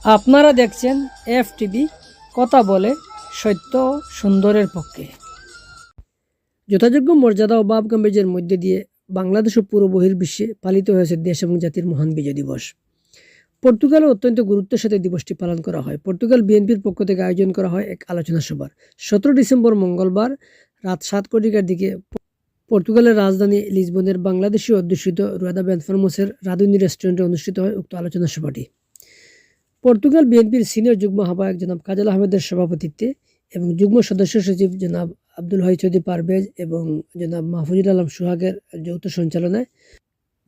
আপনারা দেখছেন F TV কথা বলে সত্য সুন্দরের পক্ষে। যথাযোগ্য মর্যাদা ও ভাব গাম্ভীর্যের মধ্যে দিয়ে বাংলাদেশ ও পুরো বহির্বিশ্বে পালিত হয়েছে দেশ এবং জাতির মহান বিজয় দিবস। পর্তুগালে অত্যন্ত গুরুত্বের সাথে দিবসটি পালন করা হয়। পর্তুগাল বিএনপির পক্ষ থেকে আয়োজন করা হয় এক আলোচনা সভার। সতেরো ডিসেম্বর মঙ্গলবার রাত সাত কোটিকার দিকে পর্তুগালের রাজধানী লিসবনের বাংলাদেশি অধ্যুষিত রুয়াদা বেনফার্মোসের রাধুনী রেস্টুরেন্টে অনুষ্ঠিত হয় উক্ত আলোচনা সভাটি। পর্তুগাল বিএনপির সিনিয়র যুগ্ম আহ্বায়ক জনাব কাজাল আহমেদের সভাপতিত্বে এবং যুগ্ম সদস্য সচিব জনাব আব্দুল হাই চৌধুরী পারভেজ এবং জনাব মাহফুজুল আলম সুহাগের যৌথ সঞ্চালনায়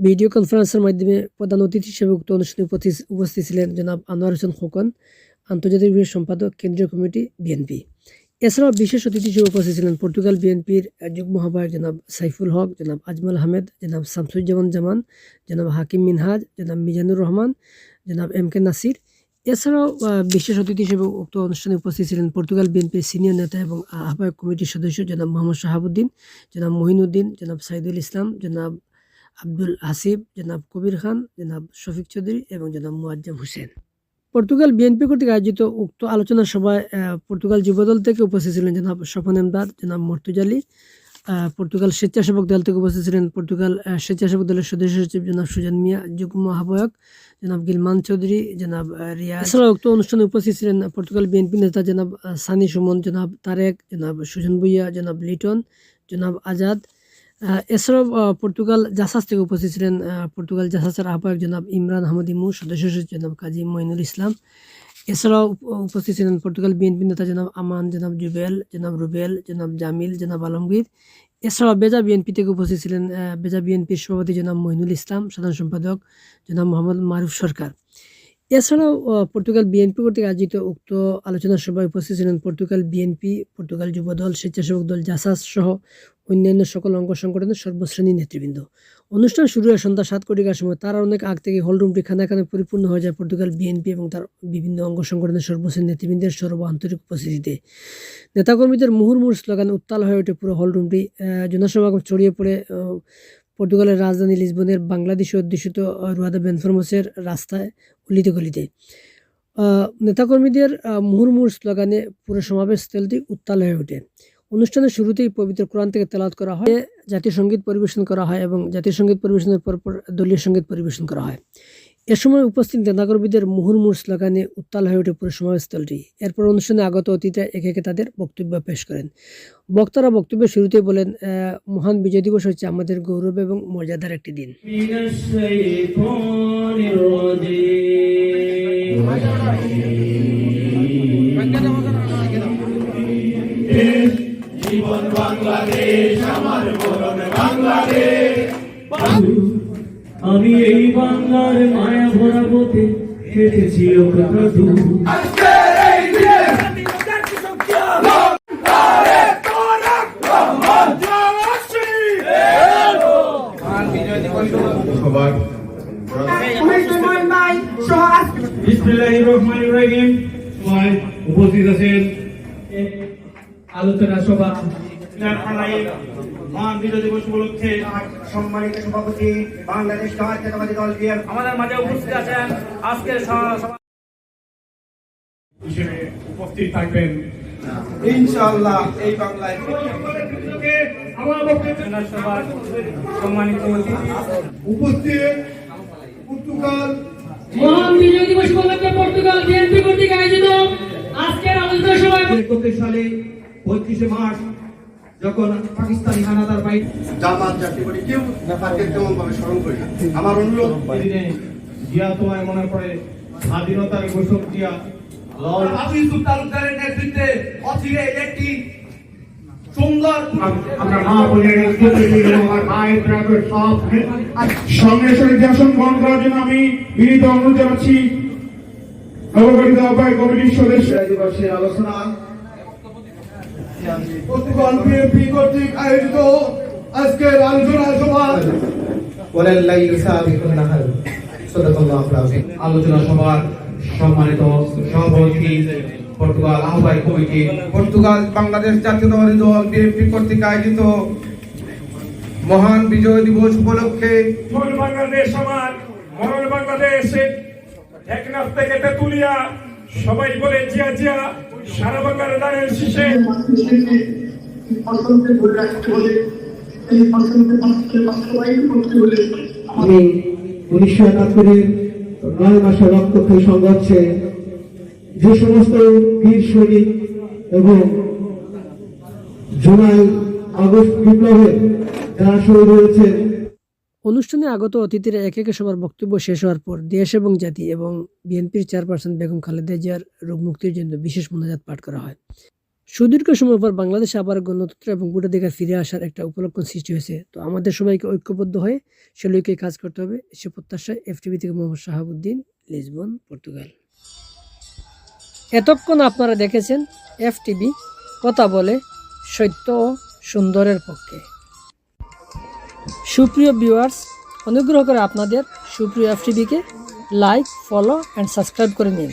ভিডিও কনফারেন্সের মাধ্যমে প্রধান অতিথি হিসেবে উক্ত অনুষ্ঠানে উপস্থিত- ছিলেন জনাব আনোয়ার হোসেন খোকন, আন্তর্জাতিক বিষয় সম্পাদক, কেন্দ্রীয় কমিটি বিএনপি। এছাড়াও বিশেষ অতিথি হিসেবে উপস্থিত ছিলেন পর্তুগাল বিএনপির যুগ্ম আহ্বায়ক জনাব সাইফুল হক, জনাব আজমল আহমেদ, জনাব শামসুজ্জামান জামান, জনাব হাকিম মিনহাজ, জনাব মিজানুর রহমান, জনাব এম কে নাসির এছাড়াও বিশেষ অতিথি হিসেবে উক্ত অনুষ্ঠানে উপস্থিত ছিলেন পর্তুগাল বিএনপির সিনিয়র নেতা এবং আহ্বায়ক কমিটির সদস্য জনাব মোহাম্মদ শাহাবুদ্দিন জনাব মহিনুদ্দিন জনাব সাইদুল ইসলাম জনাব আব্দুল হাসিব জনাব কবির খান জনাব শফিক চৌধুরী এবং জনাব মুয়াজ্জম হোসেন। পর্তুগাল বিএনপি কর্তৃক আয়োজিত উক্ত আলোচনা সভায় পর্তুগাল যুবদল থেকে উপস্থিত ছিলেন জনাব স্বপন এমদাদ জনাব মর্তুজালি আহ, পর্তুগাল স্বেচ্ছাসেবক দল থেকে উপস্থিত ছিলেন পর্তুগাল স্বেচ্ছাসেবক দলের সদস্য সচিব জনাব সুজন মিয়া, যুগ্ম আহ্বায়ক জনাব গিলমান চৌধুরী, জনাব রিয়া এছাড়াও উক্ত অনুষ্ঠানে উপস্থিত ছিলেন পর্তুগাল বিএনপি নেতা জনাব সানি সুমন, জনাব তারেক, জনাব সুজন ভুইয়া, জনাব লিটন, জনাব আজাদ। এছাড়াও পর্তুগাল জাসাস থেকে উপস্থিত ছিলেন পর্তুগাল জাসাসের আহ্বায়ক জনাব ইমরান আহমদ ইমু সদস্য সচিব জনাব কাজী মঈনুল ইসলাম। এছাড়াও উপস্থিত ছিলেন পর্তুগাল বিএনপি নেতা জনাব আমান, জনাব জুবেল, জনাব রুবেল, জনাব জামিল, জনাব আলমগীর। এছাড়াও বেজা বিএনপি থেকে উপস্থিত ছিলেন বেজা বিএনপির সভাপতি জনাব মহিনুল ইসলাম, সাধারণ সম্পাদক জনাব মোহাম্মদ মারুফ সরকার। এছাড়াও পর্তুগাল বিএনপি কর্তৃক আয়োজিত উক্ত আলোচনা সভায় উপস্থিত ছিলেন পর্তুগাল বিএনপি, পর্তুগাল যুবদল, স্বেচ্ছাসেবক দল, জাসাস সহ অন্যান্য সকল অঙ্গ সংগঠনের সর্বশ্রেণীর নেতৃবৃন্দ। অনুষ্ঠান শুরু হয় সন্ধ্যা সাত কোটিকার সময়। তার অনেক আগ থেকে হলরুমটি খানা খানা পরিপূর্ণ হয়ে যায় পর্তুগাল বিএনপি এবং তার বিভিন্ন অঙ্গ সংগঠনের সর্বশ্রেণী নেতৃবৃন্দের সর্ব আন্তরিক উপস্থিতিতে। নেতাকর্মীদের মুহুর্মুহুর স্লোগানে উত্তাল হয়ে ওঠে পুরো হলরুমটি জনসমাগম ছড়িয়ে পড়ে পর্তুগালের রাজধানী লিসবনের বাংলাদেশ অধ্যুষিত রুয়াদা বেনফরমসের রাস্তায় গলিতে। গলিতে নেতাকর্মীদের মুহুর্মুহুর স্লোগানে পুরো সমাবেশ স্থলটি উত্তাল হয়ে ওঠে। অনুষ্ঠানের শুরুতেই পবিত্র কোরআন থেকে তেলাওয়াত করা হয়, জাতীয় সংগীত পরিবেশন করা হয় এবং জাতীয় সংগীত পরিবেশনের পরপর পর দলীয় সংগীত পরিবেশন করা হয়। এ সময় উপস্থিত নেতাকর্মীদের মুহুর্মুর স্লোগানে উত্তাল হয়ে ওঠে পুরো সমাবেশস্থলটি। এরপর অনুষ্ঠানে আগত অতিথিরা একে একে তাদের বক্তব্য পেশ করেন। বক্তারা বক্তব্যের শুরুতে বলেন মহান বিজয় দিবস হচ্ছে আমাদের গৌরব এবং মর্যাদার একটি দিন। বাংলাদেশ। আমি এই বাংলার মায়া ভরা পথে হেঁটেছি ও দূর উপস্থিত আছেন। আলোচনা সভা। মহান বিজয় দিবস উপলক্ষে সম্মানিত সভাপতি বাংলাদেশ জাতীয়তাবাদী দল আমাদের মাঝে উপস্থিত আছেন আজকের হিসেবে উপস্থিত থাকবেন। ইনশাআল্লাহ এই বাংলায় সম্মানিত উপস্থিত পর্তুগাল। মহান বিজয় দিবস উপলক্ষে পর্তুগাল বিএনপি কর্তৃক আয়োজিত আজকের আলোচনা সভায় সালে পঁয়ত্রিশে মার্চ যখন পাকিস্তানি হানাদার বাইক জামাত জাতীয় পার্টি কেউ তাকে তেমন ভাবে স্মরণ করি আমার অনুরোধ দিনে জিয়া তোমায় মনে পড়ে স্বাধীনতার ঘোষক জিয়া। আবু ইউসুফ তালুকদারের নেতৃত্বে অচিরে একটি সুন্দর আমরা মা বোনের আমার ভাই ব্রাদার সব সঙ্গে সঙ্গে আসন গ্রহণ করার জন্য আমি বিনীত অনুরোধ জানাচ্ছি। নবগঠিত আহ্বায়ক কমিটির সদস্য। দিবসের আলোচনা পর্তুগাল বিএনপি কর্তৃক আয়োজিত আজকের আলোচনা সভা। আলোচনা সভার সম্মানিত সভাপতি পর্তুগাল আহ্বায়ক কমিটি। পর্তুগাল বাংলাদেশ জাতীয়তাবাদী দল বিএনপি কর্তৃক আয়োজিত মহান বিজয় দিবস উপলক্ষে মরণ বাংলাদেশ আমার মরণ বাংলাদেশ টেকনাফ থেকে তেতুলিয়া সবাই বলে জিয়া জিয়া সারা বাংলার শীষে। ফসলকে ধরে রাখতে হলে এই ফসলকে মানুষকে বাস্তবায়ন করতে হলে আমি উনিশশো একাত্তরের নয় মাসের রক্তক্ষয়ী সংঘর্ষে যে সমস্ত বীর সৈনিক এবং জুলাই আগস্ট বিপ্লবে যারা শহীদ হয়েছেন অনুষ্ঠানে আগত অতিথিরা এক একে সবার বক্তব্য শেষ হওয়ার পর দেশ এবং জাতি এবং বিএনপির চেয়ারপারসন বেগম খালেদা জিয়ার রোগ মুক্তির জন্য বিশেষ মোনাজাত পাঠ করা হয়। সুদীর্ঘ সময় পর বাংলাদেশে আবার গণতন্ত্র এবং ভোটাধিকার ফিরে আসার একটা উপলক্ষণ সৃষ্টি হয়েছে। তো আমাদের সবাইকে ঐক্যবদ্ধ হয়ে সে লক্ষ্যে কাজ করতে হবে। সে প্রত্যাশায় এফটিভি থেকে মোহাম্মদ শাহাবুদ্দিন, লিসবন, পর্তুগাল। এতক্ষণ আপনারা দেখেছেন এফটিভি কথা বলে সত্য ও সুন্দরের পক্ষে। সুপ্রিয় ভিউয়ার্স অনুগ্রহ করে আপনাদের সুপ্রিয় এফটিভিকে লাইক ফলো অ্যান্ড সাবস্ক্রাইব করে নিন।